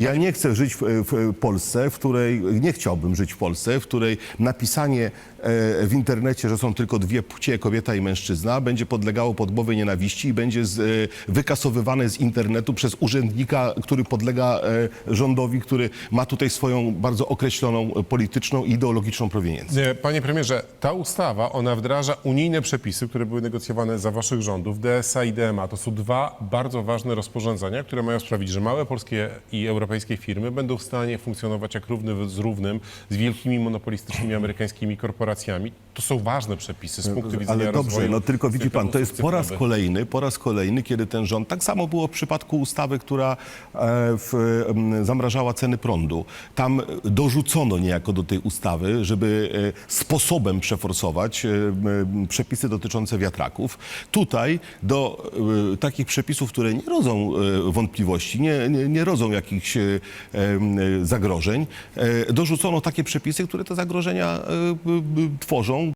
Ja nie chcę żyć w, w Polsce, w której nie chciałbym żyć w Polsce, w której napisanie e, w internecie, że są tylko dwie płcie, kobieta i mężczyzna, będzie podlegało podmowie nienawiści i będzie z, e, wykasowywane z internetu przez urzędnika, który podlega e, rządowi, który ma tutaj swoją bardzo określoną polityczną i ideologiczną proweniencję. Nie, Panie premierze, ta ustawa, ona wdraża unijne przepisy, które były negocjowane za waszych rządów, DSA i DMA. To są dwa bardzo ważne rozporządzenia, które mają sprawić, że małe polskie i europejskie firmy będą w stanie funkcjonować jak równy z równym z wielkimi monopolistycznymi amerykańskimi korporacjami. To są ważne przepisy z punktu widzenia Ale dobrze, no tylko widzi pan, to jest po raz kolejny, po raz kolejny, kiedy ten rząd, tak samo było w przypadku ustawy, która e, w, zamrażała ceny prądu. Tam dorzucono niejako do tej ustawy, żeby e, sposobem przeforsować e, przepisy dotyczące wiatraków. Tutaj do takich przepisów, które nie rodzą wątpliwości, nie, nie, nie rodzą jakichś zagrożeń, e, dorzucono takie przepisy, które te zagrożenia e, tworzą,